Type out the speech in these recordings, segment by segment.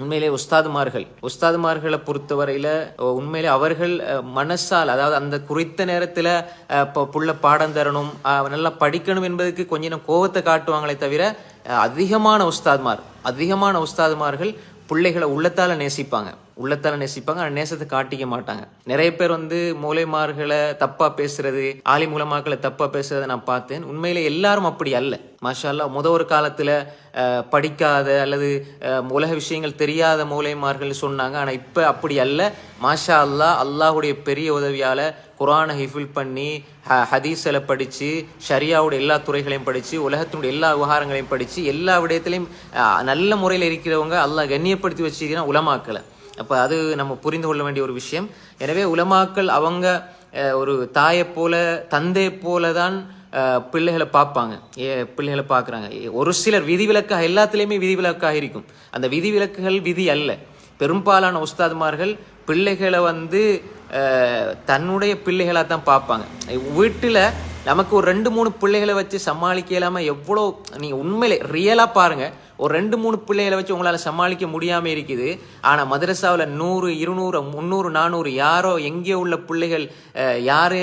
உண்மையிலே உஸ்தாதுமார்கள். உஸ்தாதுமார்களை பொறுத்தவரையில உண்மையிலே அவர்கள் மனசால் அதாவது அந்த குறித்த நேரத்தில் இப்போ புள்ள பாடம் தரணும் நல்லா படிக்கணும் என்பதுக்கு கொஞ்சம் நேரம் காட்டுவாங்களே தவிர அதிகமான உஸ்தாதுமார் அதிகமான உஸ்தாதுமார்கள் பிள்ளைகளை உள்ளத்தால் நேசிப்பாங்க. உள்ளத்தால நேசிப்பாங்க ஆனால் நேசத்தை காட்டிக்க மாட்டாங்க. நிறைய பேர் வந்து மூலைமார்களை தப்பா பேசுறது ஆலி மூலமாக்களை தப்பா பேசுறதை நான் பார்த்தேன். உண்மையில எல்லாரும் அப்படி அல்ல. மாஷா அல்லாஹ் முத ஒரு காலத்துல படிக்காத அல்லது உலக விஷயங்கள் தெரியாத மூலைமார்கள் சொன்னாங்க. ஆனா இப்ப அப்படி அல்ல. மாஷா அல்லாஹ் அல்லாஹ்வுடைய பெரிய உதவியால குரானை ஹிஃபில் பண்ணி ஹ- ஹதீஸில் படித்து ஷரியாவுடைய எல்லா துறைகளையும் படித்து உலகத்தினுடைய எல்லா விவகாரங்களையும் படித்து எல்லா விடயத்திலையும் நல்ல முறையில் இருக்கிறவங்க அல்லாஹ் கண்ணியப்படுத்தி வச்சிருக்கிறான் உலமாக்களை. அப்போ அது நம்ம புரிந்து கொள்ள வேண்டிய ஒரு விஷயம். எனவே உலமாக்கள் அவங்க ஒரு தாயை போல தந்தை போல தான் பிள்ளைகளை பார்ப்பாங்க. ஏ பிள்ளைகளை பார்க்குறாங்க. ஒரு சிலர் விதிவிலக்காக எல்லாத்துலேயுமே விதிவிலக்காக இருக்கும். அந்த விதிவிலக்குகள் விதி அல்ல. பெரும்பாலான உஸ்தாதுமார்கள் பிள்ளைகளை வந்து தன்னுடைய பிள்ளைகளாக தான் பார்ப்பாங்க. வீட்டில் நமக்கு ஒரு ரெண்டு மூணு பிள்ளைகளை வச்சு சமாளிக்க இல்லாமல் எவ்வளோ நீங்கள் உண்மையிலே ரியலாக பாருங்கள் ஒரு ரெண்டு மூணு பிள்ளைகளை வச்சு உங்களால் சமாளிக்க முடியாமல் இருக்குது. ஆனால் மதரசாவில் நூறு இருநூறு முந்நூறு நானூறு யாரோ எங்கேயோ உள்ள பிள்ளைகள் யார்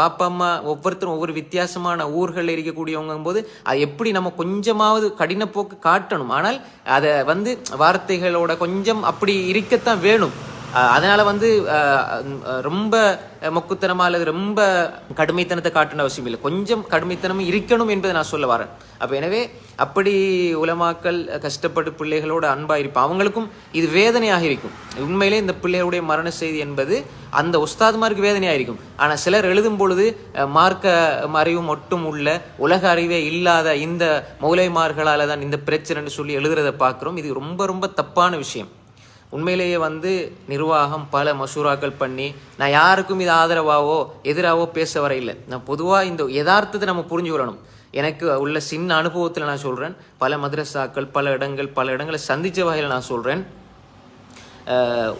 வாப்பா அம்மா ஒவ்வொருத்தரும் ஒவ்வொரு வித்தியாசமான ஊர்களில் இருக்கக்கூடியவங்க போது அது எப்படி நம்ம கொஞ்சமாவது கடினப்போக்கு காட்டணும். ஆனால் அதை வந்து வார்த்தைகளோட கொஞ்சம் அப்படி இருக்கத்தான் வேணும். அதனால வந்து ரொம்ப மொக்குத்தனமா அல்லது ரொம்ப கடுமைத்தனத்தை காட்டணும் அவசியம் இல்லை. கொஞ்சம் கடுமைத்தனமும் இருக்கணும் என்பதை நான் சொல்ல வரேன். அப்போ எனவே அப்படி உலமாக்கள் கஷ்டப்பட்டு பிள்ளைகளோட அன்பாக இருப்பான் அவங்களுக்கும் இது வேதனையாக இருக்கும். உண்மையிலே இந்த பிள்ளைகளுடைய மரண செய்தி என்பது அந்த உஸ்தாதுமாருக்கு வேதனையாக இருக்கும். ஆனால் சிலர் எழுதும் பொழுது மார்க்க அறிவு மட்டும் உள்ள உலக அறிவே இல்லாத இந்த மௌலைமார்களால் தான் இந்த பிரச்சனைன்னு சொல்லி எழுதுறதை பார்க்குறோம். இது ரொம்ப ரொம்ப தப்பான விஷயம். உண்மையிலேயே வந்து நிர்வாகம் பல மசூராக்கள் பண்ணி நான் யாருக்கும் இது ஆதரவாவோ எதிராவோ பேச வர இல்லை. நான் பொதுவாக இந்த யதார்த்தத்தை நம்ம புரிஞ்சுக்கொள்ளணும் எனக்கு உள்ள சின்ன அனுபவத்தில் நான் சொல்கிறேன் பல மதரசாக்கள் பல இடங்கள் பல இடங்களை சந்தித்த வகையில் நான் சொல்கிறேன்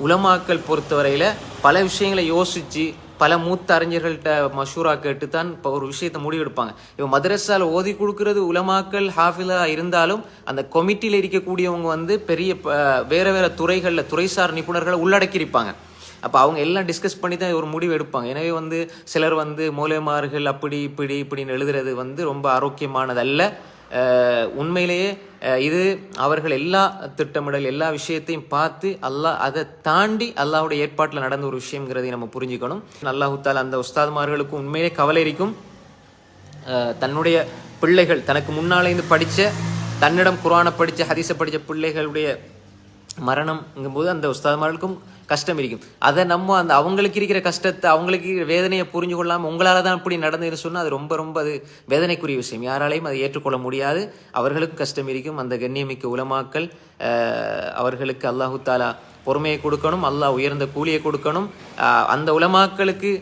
உலமாக்கள் பொறுத்தவரையில் பல விஷயங்களை யோசித்து பல மூத்த அறிஞர்கள்ட்ட மஷூரா கேட்டு தான் இப்போ ஒரு விஷயத்தை முடிவெடுப்பாங்க. இப்போ மதரசால் ஓதி கொடுக்கறது உலமாக்கள் ஹாஃபிலா இருந்தாலும் அந்த கொமிட்டியில் இருக்கக்கூடியவங்க வந்து பெரிய வேறு வேறு துறைகளில் துறைசார் நிபுணர்களை உள்ளடக்கியிருப்பாங்க. அப்போ அவங்க எல்லாம் டிஸ்கஸ் பண்ணி தான் ஒரு முடிவு எடுப்பாங்க. எனவே வந்து சிலர் வந்து மூலைமார்கள் அப்படி இப்படி இப்படின்னு எழுதுறது வந்து ரொம்ப ஆரோக்கியமானதல்ல. உண்மையிலேயே இது அவர்கள் எல்லா திட்டமிடல் எல்லா விஷயத்தையும் பார்த்து அல்லாஹ் அதை தாண்டி அல்லாஹ்வுடைய ஏற்பாட்டில் நடந்த ஒரு விஷயங்கிறதை நம்ம புரிஞ்சுக்கணும். அல்லாஹுத்தால் அந்த உஸ்தாதுமார்களுக்கும் உண்மையிலே கவலை இருக்கும் தன்னுடைய பிள்ளைகள் தனக்கு முன்னால் இருந்து படித்த தன்னிடம் குரானை படித்த ஹதீஸை படித்த பிள்ளைகளுடைய மரணம்ங்கும்போது அந்த உஸ்தாதுமார்களுக்கும் கஷ்டம் இருக்கும். அதை நம்ம அந்த அவங்களுக்கு இருக்கிற கஷ்டத்தை அவங்களுக்கு வேதனையை புரிஞ்சு கொள்ளாமல் உங்களால் தான் இப்படி நடந்ததுன்னு சொன்னால் அது ரொம்ப ரொம்ப அது வேதனைக்குரிய விஷயம். யாராலையும் அதை ஏற்றுக்கொள்ள முடியாது. அவர்களுக்கும் கஷ்டம் இருக்கும். அந்த கண்ணியமிக்க உலமாக்கள் அவர்களுக்கு அல்லாஹு தாலா பொறுமையை கொடுக்கணும். அல்லாஹ் உயர்ந்த கூலியை கொடுக்கணும். அந்த உலமாக்களுக்கு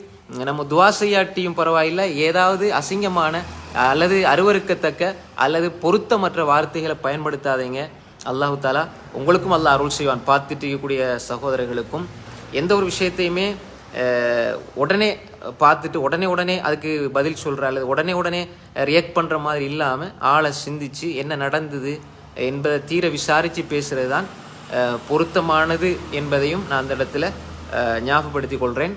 நம்ம துவா செய்யாட்டியும் பரவாயில்லை. ஏதாவது அசிங்கமான அல்லது அருவருக்கத்தக்க அல்லது பொருத்தமற்ற வார்த்தைகளை பயன்படுத்தாதீங்க. அல்லாஹு தாலா உங்களுக்கும் அல்லாஹ் அருள் செய்வான். பார்த்துட்டு இருக்கக்கூடிய சகோதரர்களுக்கும் எந்த ஒரு விஷயத்தையுமே உடனே பார்த்துட்டு உடனே உடனே அதுக்கு பதில் சொல்கிற அல்லது உடனே உடனே ரியாக்ட் பண்ணுற மாதிரி இல்லாமல் ஆளை சிந்திச்சு என்ன நடந்தது என்பதை தீர விசாரித்து பேசுகிறது தான் பொருத்தமானது என்பதையும் நான் அந்த இடத்துல ஞாபகப்படுத்திக் கொள்கிறேன்